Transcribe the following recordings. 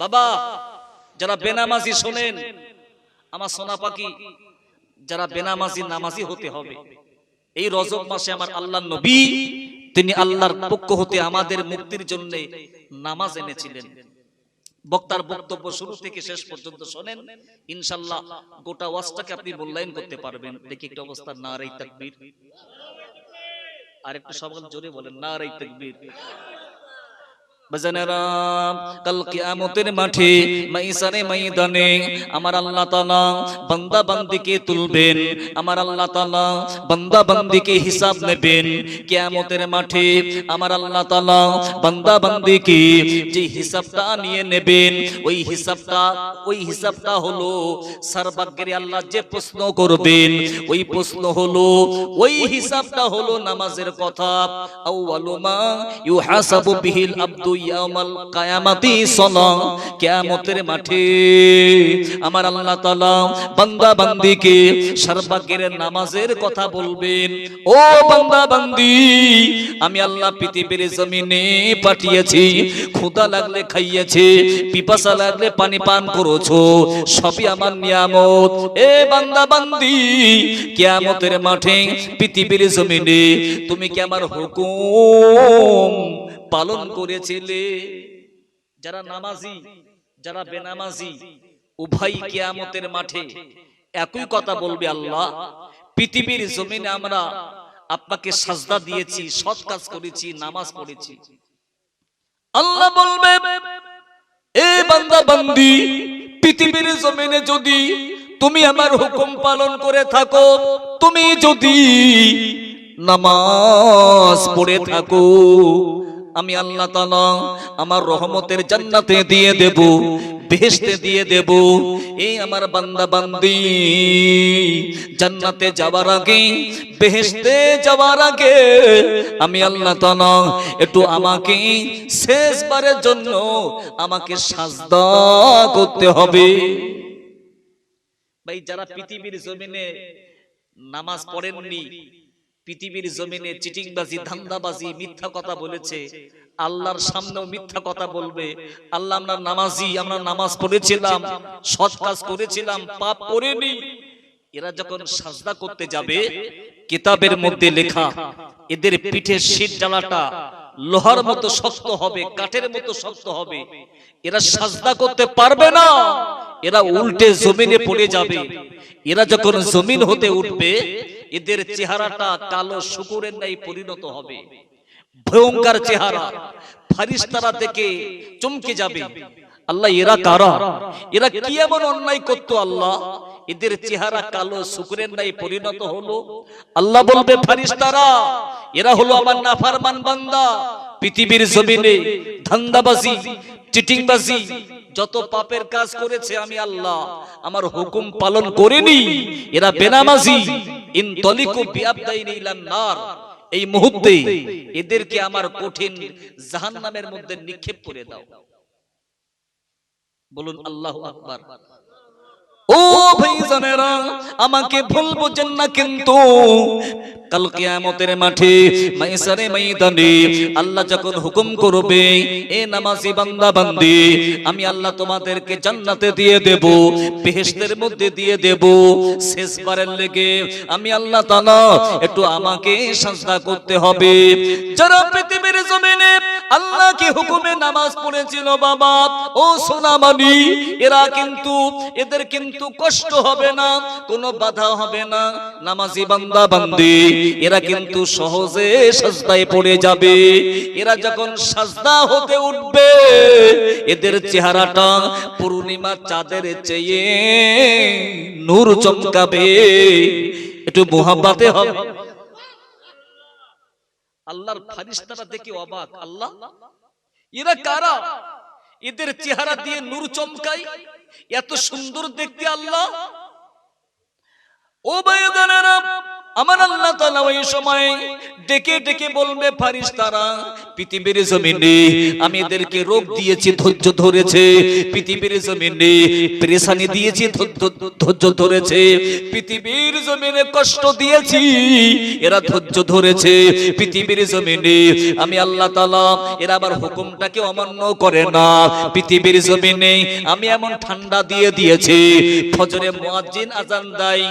বাবা, যারা বেনামাজি শোনেন, আমার সোনা পাখি যারা বেনামাজি নামাজি হতে হবে। এই রজব মাসে আমার আল্লাহ নবী, তিনি আল্লাহর পক্ষ হতে আমাদের মুক্তির জন্য নামাজ এনেছিলেন। বক্তার বক্তব্য শুরু থেকে শেষ পর্যন্ত শোনেন, ইনশাল্লাহ গোটা ওয়াজটাকে আপনি মূল্যায়ন করতে পারবেন। দেখি একটা অবস্থা না রাই তাকবীর। আর একটু সবাই জোরে বলেন না রাই তাকবীর। বাজানেরা কাল কিয়ামতের মাঠে মাইসারে ময়দানে আমার আল্লাহ তাআলা বান্দা বান্দিকে তুলবেন আমার আল্লাহ তাআলা বান্দা বান্দিকে হিসাব নেবেন। কিয়ামতের মাঠে আমার আল্লাহ তাআলা বান্দা বান্দিকে যে হিসাবটা নিয়ে নেবেন ওই হিসাবটা ওই হিসাবটা হলো সর্বাগ্রে আল্লাহ যে প্রশ্ন করবেন ওই প্রশ্ন হলো ওই হিসাবটা হলো নামাজের কথা। আউয়ালু মা ইউহাসাবু বিহিল আব্দু ইয়াউমাল কিয়ামাতি সালাহ কিয়ামতের মাঠে। আমার আল্লাহ তাআলা বান্দা বান্দিকে সর্বাগ্রে নামাজের কথা বলবেন। ও বান্দা আমি আল্লাহ পৃথিবীর জমিনে পাঠিয়েছি লাগলে খাইয়েছি, পিপাসা লাগলে পানি পান করেছ, সবই আমার নিয়ামত। এ বান্দা বান্দি কিয়ামতের মাঠে, পৃথিবীর জমিনে, তুমি কি আমার হুকুম পালন করেছিলে? যারা নামাজি যারা বেনামাজি উভয় কিয়ামতের মাঠে একই কথা বলবে আল্লাহ। পৃথিবীর জমিনে আমরা আপনাকে সাজদা দিয়েছি সৎ কাজ করেছি নামাজ পড়েছি। আল্লাহ বলবে এ বান্দা বান্দি পৃথিবীর জমিনে যদি তুমি আমার হুকুম পালন করে থাকো তুমি যদি নামাজ পড়ে থাকো। আমি আল্লাহ তাআলা আমার রহমতের জান্নাতে দিয়ে দেব বেহেশতে দিয়ে দেব। এই আমার বান্দা বান্দি জান্নাতে যাওয়ার আগে বেহেশতে যাওয়ার আগে আমি আল্লাহ তাআলা একটু আমাকে শেষবারের জন্য আমাকে সাজদা করতে হবে। ভাই যারা পৃথিবীর জমিনে নামাজ পড়েননি পৃথিবীর জমিনে চিটিংবাজি ধান্দাবাজি মিথ্যা কথা বলেছে। আল্লাহর সামনেও মিথ্যা কথা বলবে। আল্লাহ আমরা নামাজি আমরা নামাজ পড়েছিলাম। সৎ কাজ করেছিলাম পাপ করিনি। এরা যখন সাজদা করতে যাবে কিতাবের মধ্যে লেখা এদের পিঠের শীত ডালাটা লোহার মতো শক্ত হবে কাঠের মতো শক্ত হবে। এরা সাজদা করতে পারবে না। এরা উল্টে জমিনে পড়ে যাবে। এরা যখন জমিন হতে উঠবে এদের চেহারাটা কালো শুকুরের ন্যায় পরিণত হবে। ভয়ঙ্কর চেহারা। ফারিস্তারা থেকে চমকে যাবে। আল্লাহ এরা কারা? এরা কি এমন অন্যায় করতো আল্লাহ? এদের চেহারা কালো শুকুরের ন্যায় পরিণত হলো। আল্লাহ বলবে ফারিস্তারা এরা হলো আমার নাফারমান বান্দা। পৃথিবীর জমিনে ধান্দাবাজি চিটিংবাজি যত পাপের কাজ করেছে আমি আল্লাহ। আমার হুকুম পালন করিনি। এরা বেনামাজি। ইন তলিকু এই মুহূর্তে এদেরকে আমার কঠিন জাহান্নামের মধ্যে নিক্ষেপ করে দাও। বলুন, আল্লাহ আকবার। ও ভাইজানেরা, আমাকে ভুল বোঝেন না কিন্তু কাল কিয়ামতের মাঠে, মাইসারে ময়দানে আল্লাহ যখন হুকুম করবে, এ নামাজি বান্দা বান্দি, আমি আল্লাহ তোমাদেরকে জান্নাতে দিয়ে দেব, বেহেশতের মধ্যে দিয়ে দেব, শেষবারের লেগে আমি আল্লাহ তাআলা একটু আমাকে সাজদা করতে হবে। যারা পৃথিবীর জমিনে আল্লাহকে হুকুমে নামাজ পড়েছিল বাবা, ও সোনামানি, এরা কিন্তু, এদের কিন্তু কষ্ট হবে না, কোনো বাধা হবে না। নামাজি বান্দা, বান্দি, এরা কিন্তু সহজে সাজদায় পড়ে যাবে। এরা যখন সাজদা হতে উঠবে, এদের চেহারাটা পূর্ণিমা চাঁদের চেয়ে নূর চমকাবে। একটু মোহাব্বাতে হবে। আল্লাহর ফারিস্তারা দেখে অবাক। আল্লাহ, এরা কারা? এদের চেহারা দিয়ে নূর চমকাই এত সুন্দর দেখতে আল্লাহ। ও ভাইদানেরা আমার আল্লাহ তাআলা ওই সময় ডেকে ডেকে বলবে, ফারিস্তারা, পৃথিবীর জমিনে আমি এদেরকে রোগ দিয়েছি, ধৈর্য ধরেছে। পৃথিবীর জমিনে পেরেশানি দিয়েছি, ধৈর্য ধরেছে। পৃথিবীর জমিনে কষ্ট দিয়েছি, এরা ধৈর্য ধরেছে। পৃথিবীর জমিনে আমি আল্লাহ তাআলা এরা আবার হুকুমটাকে অমান্য করে না। পৃথিবীর জমিনে আমি এমন ঠান্ডা দিয়ে দিয়েছি। ফজরে মুয়াজ্জিন আজান দেয়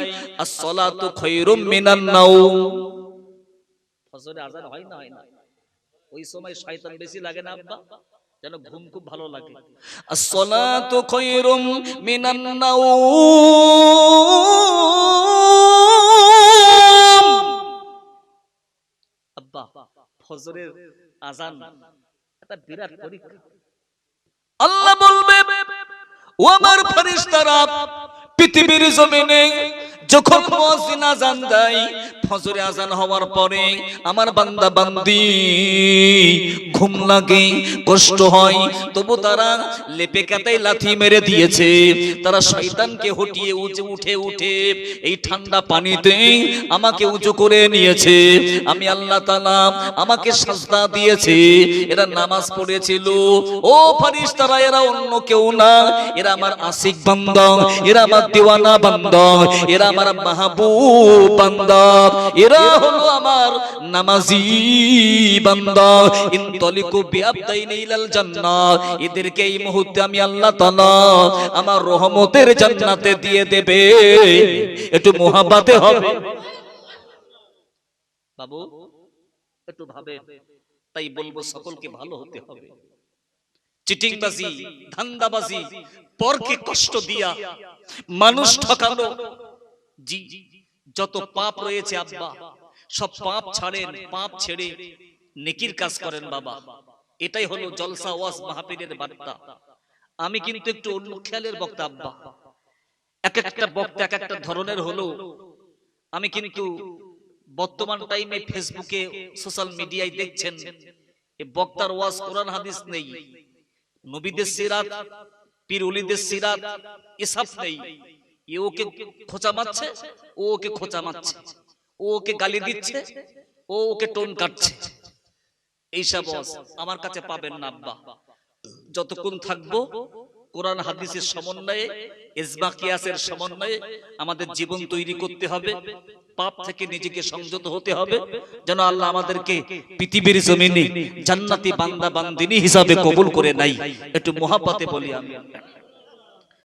as-salatu খায়রুম মিনান নাওম ফজরে আজান হয় না? হয় না ওই সময় শয়তান বেশি লাগে না আব্বা? যেন ঘুম খুব ভালো লাগে। as-salatu খায়রুম মিনান নাওম। আব্বা ফজরের আজান বিরাট পরীক্ষা। আল্লাহ বলবে ও আমার ফেরেশতারা পৃথিবীর জমিনে যখন মুয়াজ্জিন আজান দেয়, ফজরে আজান হওয়ার পরে আমার বান্দা বান্দি ঘুম লাগে, কষ্ট হয়, তবু তারা লেপে কাতায় লাথি মেরে দিয়েছে। তারা শয়তানকে হটিয়ে উঁচে, উঠে উঠে এই ঠান্ডা পানিতে আমাকে উঁচু করে নিয়েছে। আমি আল্লাহ তাআলা আমাকে সাজদা দিয়েছে। এরা নামাজ পড়েছিল। ও ফারিস্তারা এরা অন্য কেউ না। এরা আমার আশিক বান্দা, এরা আমার দিওয়ানা বান্দা, এরা আমার মাহবুব বান্দা এরা হলো আমার নামাজি বান্দা ইনতলিকু বিআবদাইনি ইলাল জান্নাত এদেরকে এই মুহূর্তে আমি আল্লাহ তাআলা আমার রহমতের জান্নাতে দিয়ে দেবে। একটু মোহাব্বতে হবে। বাবু, একটু ভাবে তাই বলব সকলকে ভালো হতে হবে। চিটিংবাজি, ধান্দাবাজি, পরকে কষ্ট দিয়া মানুষ ঠকানো জি, যত পাপ রয়েছে আব্বা, সব পাপ ছাড়েন, পাপ ছেড়ে নেকির কাজ করেন বাবা। এটাই হলো জলসা ওয়াজ মাহফিলের বার্তা। আমি কিন্তু একটু অন্য খেয়ালের বক্তা আব্বা। এক একটা বক্তা এক একটা ধরনের হলো। আমি কিন্তু বর্তমান টাইমে ফেসবুকে, সোশ্যাল মিডিয়ায় দেখছেন বক্তার ওয়াজ কোরআন হাদিস নেই, নবীদের সিরাত, পীর উলিদের সিরাত এসব নেই। ওকে খোঁচা মারছে ও ওকে খোঁচা মারছে ও ওকে গালি দিচ্ছে ও ওকে টোন কাটছে। এইসব আমার কাছে পাবেন না, আব্বা। যতক্ষণ থাকব, কোরআন হাদিসের সমন্বয়ে ইজমা কিয়াসের সমন্বয়ে আমাদের জীবন তৈরি করতে হবে, পাপ থেকে নিজেকে সংযত হতে হবে, যেন আল্লাহ আমাদেরকে পৃথিবীর জমিনে জান্নাতি বান্দা বান্দিনী হিসাবে কবুল করে নাই একটু মহাপাতে বলি আমি